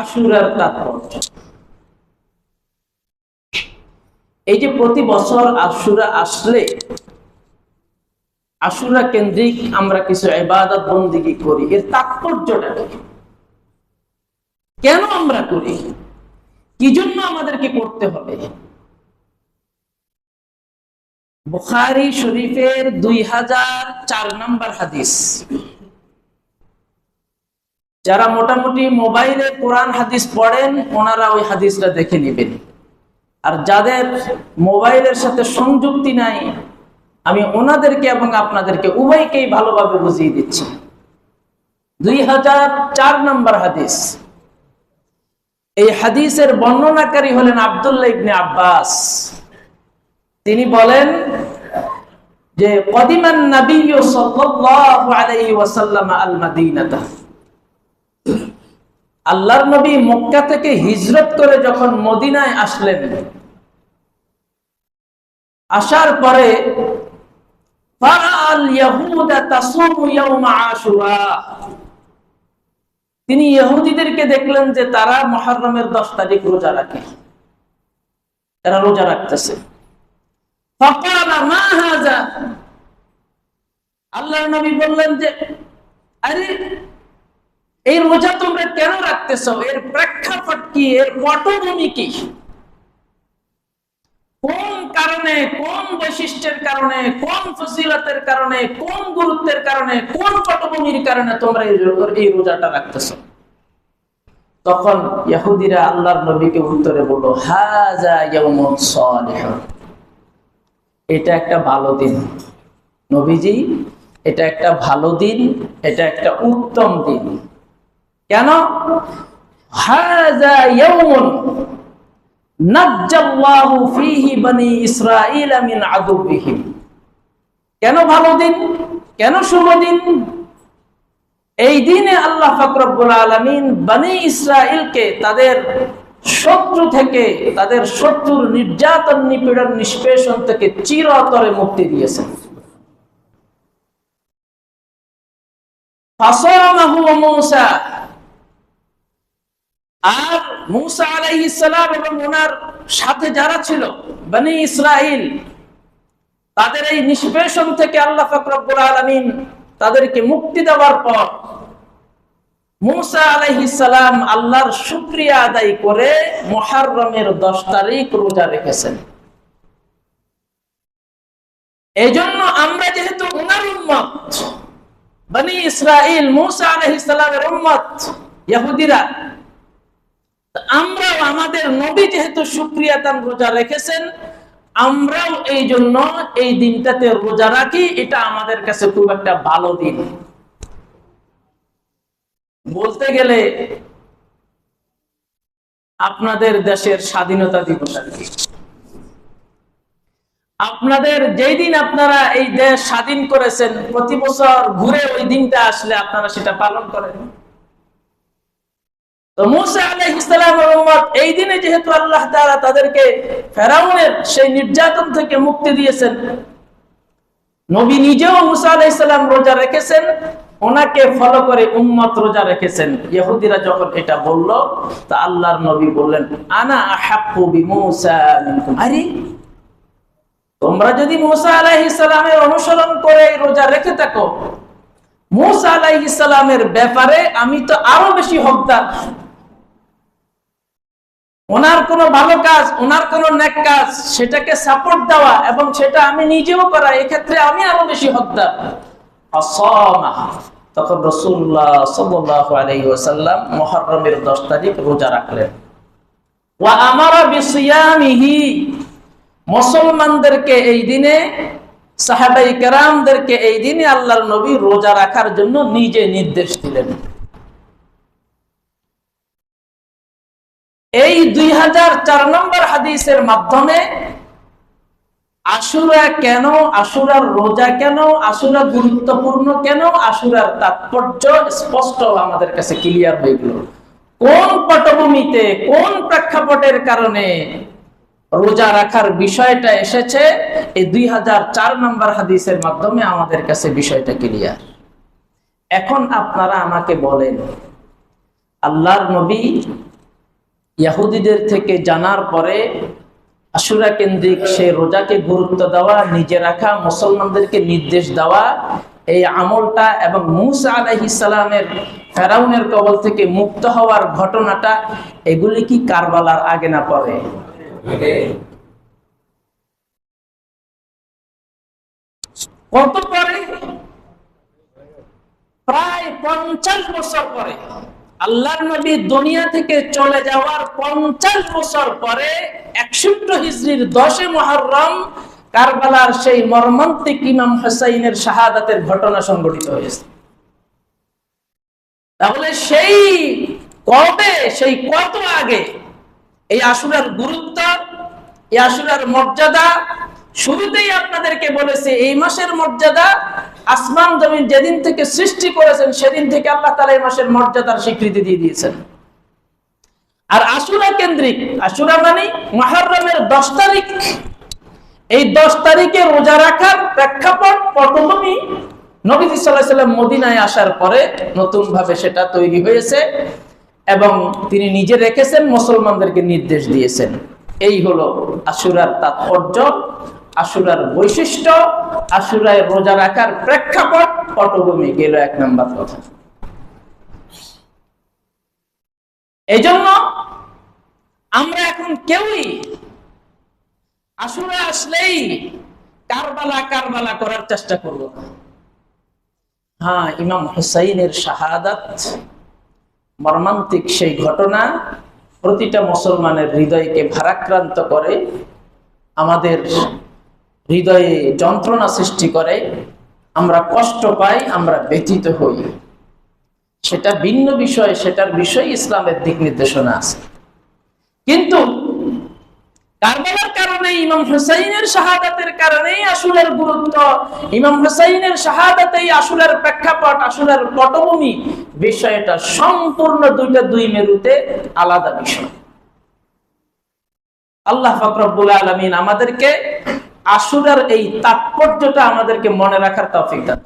আশুরার তাৎপর্য এই যে প্রতি বছর আশুরা আসলে, আশুরা কেন্দ্রিক আমরা কিছু ইবাদত বন্দিগি করি? এর তাৎপর্যটা কেন আমরা করি? কি জন্য আমাদেরকে করতে হবে? বুখারি শরীফের দুই হাজার চার নম্বর হাদিস। যারা মোটামুটি মোবাইলে কোরআন হাদিস পড়েন, ওনারা ওই হাদিসটা দেখে নেবেন। আর যাদের মোবাইলের সাথে সংযুক্তি নাই, আমি ওনাদেরকে এবং আপনাদেরকে উভয়কেই ভালোভাবে বুঝিয়ে দিচ্ছি। দুই হাজার চার নম্বর হাদিস। এই হাদিসের বর্ণনাকারী হলেন আবদুল্লাহ ইবনে আব্বাস। তিনি বলেন যে, কদিমান নবী সাল্লাল্লাহু আলাইহি ওয়াসাল্লাম আল মাদিনাতা আল্লাহর নবী মক্কা থেকে হিজরত করে যখন মদিনায় আসলেন, আসার পরে তিনি ইহুদিদেরকে দেখলেন যে তারা মহারমের দশ তারিখ রোজা রাখে। তারা রোজা রাখতেছে। আল্লাহ নবী বললেন যে, আরে এই রোজা তোমরা কেন রাখতেছ? এর প্রেক্ষাপট কি? এর পটভূমি কি? কোন কারণে, কোন বৈশিষ্ট্যের কারণে, কোন ফসিলতের কারণে, কোন গুরুত্বের কারণে, কোন পটভূমির কারণে তোমরা এই রোজাটা রাখতেছ? তখন ইহুদিরা আল্লাহর নবীকে উত্তরে বলল হাজা এটা একটা ভালো দিন। নবীজি, এটা একটা ভালো দিন, এটা একটা উত্তম দিন। কেন? কেন ভালো দিন? কেন শুভ দিন? এই দিনে আল্লাহ ফাকরুল আলামিন বনি ইসরাইলকে তাদের শত্রু থেকে, তাদের শত্রুর নির্যাতন, নিপীড়ন, নিষ্পেষণ থেকে চিরতরে মুক্তি দিয়েছেন। ফাসামাহু মূসা আর মুসা আলাইহিস সালাম এবং ওনার সাথে যারা ছিল, বনি ইসরাইল তাদের এই নিষ্পেষণ থেকে আল্লাহ ফাকরুল আলামিন তাদেরকে মুক্তি দেওয়ার পর মুসা আল্লাহর আদায় করে মুহররমের 10 তারিখ রোজা রেখেছেন। এজন্য আমরা যেহেতু ওনার উম্মত, বনি মুসা আলাইহিস সালামের উম্মত, ইহুদিরা আমাদের নবী যেহেতু শুক্রিয়া তান রোজা রেখেছেন, আমরাও এই জন্য এই দিনটাতে রোজা রাখি, এটা আমাদের কাছে খুব একটা ভালো দিন। বলতে গেলে আপনাদের দেশের স্বাধীনতা দিবস আপনাদের যেই দিন আপনারা এই দেশ স্বাধীন করেছেন, প্রতি বছর ঘুরে ওই দিনটা আসলে আপনারা সেটা পালন করেন। তো মুসা আলাইহিস এই দিনে যেহেতু আল্লাহ তাআলা তাদেরকে ফেরাউনের সেই নির্যাতন থেকে মুক্তি দিয়েছেন, নবী নিজেও মুসা রোজা রেখেছেন, ওনাকে ফলো করে উম্মত রোজা রেখেছেন। ইহুদিরা যখন এটা বলল, তা আল্লাহর নবী বললেন, আনা আরে, তোমরা যদি মুসা আলাইহিস অনুসরণ করে রোজা রেখে থাকো, মুসা আলাইহিস ব্যাপারে আমি তো আরও বেশি হকদার। ওনার কোনো ভালো কাজ, ওনার কোনো কাজ, সেটাকে সাপোর্ট দেওয়া এবং সেটা আমি নিজেও করা, এক্ষেত্রে আমি আরও বেশি হকদার। তখন রসুল্লাহ ওয়াসাল্লাম মুহররমের 10 তারিখ রোজা রাখলেন। মুসলমানদেরকে এই দিনে, সাহাবাই এই দিনে আল্লাহর নবী রোজা রাখার জন্য নিজে নির্দেশ দিলেন। এই দুই হাজার চার নম্বর হাদিসের মাধ্যমে আশুরা কেন, আশুরার রোজা কেন, আশুরা গুরুত্বপূর্ণ কেন, আশুরার তাৎপর্য স্পষ্ট আমাদের কাছে ক্লিয়ার হয়ে গেল। কোন পটভূমিতে, কোন প্রেক্ষাপটের কারণে রোজা রাখার বিষয়টা এসেছে, এই দুই হাজার চার নম্বর হাদিসের মাধ্যমে আমাদের কাছে বিষয়টা ক্লিয়ার এখন আপনারা আমাকে বলেন, আল্লাহর নবী ইয়াহুদিদের থেকে জানার পরে আশুরা কেন্দ্রিক সেই রোজাকে গুরুত্ব দেওয়া, নিজে রাখা, মুসলমানদেরকে নির্দেশ দেওয়া, এই আমলটা এবং মুসা আলাইহিসালামের ফেরাউনের কবল থেকে মুক্ত হওয়ার ঘটনাটা, এগুলি কি কারবালার আগে না পরে? কত পরে? প্রায় পঞ্চাশ বছর পরে। আল্লাহ নবী দুনিয়া থেকে চলে যাওয়ার পঞ্চাশ বছর পরে একষট্টি হিজড়ির দশে মহরম কারবালার সেই মর্মান্তিক ইমাম হুসাইনের শাহাদাতের ঘটনা সংঘটিত হয়েছে। তাহলে সেই কবে, সেই কত আগে এই আসুরার গুরুত্ব, এই আসুরার মর্যাদা শুরুতেই আপনাদেরকে বলেছে, এই মাসের মর্যাদা আসমান জমিন যেদিন থেকে সৃষ্টি করেছেন, সেদিন থেকে আল্লাহ তালা এই মাসের মর্যাদার স্বীকৃতি দিয়ে দিয়েছেন। আর আশুরা কেন্দ্রিক, আশুরা মানে মহারমের দশ তারিখ। এই দশ তারিখে রোজা রাখার প্রেক্ষাপট পটভূমি নবীজি সাল্লাহ সাল্লাম মদিনায় আসার পরে নতুন ভাবে সেটা তৈরি হয়েছে এবং তিনি নিজে রেখেছেন, মুসলমানদেরকে নির্দেশ দিয়েছেন। এই হলো আশুরার তাৎপর্য। আশুরার বৈশিষ্ট্য আশুরায় রোজা রাখার প্রেক্ষাপট, পটভূমি গেল এক নম্বর কথা। এই জন্য আমরা এখন কেউই আসলে আসলেই কারবালা কারবালা করার চেষ্টা করব হ্যাঁ ইমাম হুসাইনের শাহাদাত, মর্মান্তিক সেই ঘটনা প্রতিটা মুসলমানের হৃদয়কে ভারাক্রান্ত করে আমাদের হৃদয়ে যন্ত্রণা সৃষ্টি করে, আমরা কষ্ট পাই, আমরা ব্যথিত হই। সেটা ভিন্ন বিষয়, সেটার বিষয় ইসলামের দিক নির্দেশনা আছে। কিন্তু প্রেক্ষাপট পটভূমি, বিষয়টা সম্পূর্ণ দুইটা দুই মেরুতে আলাদা বিষয়। আল্লাহ ফকরবুল আলমিন আমাদেরকে আসুরার এই তাৎপর্যটা আমাদেরকে মনে রাখার তফিক দান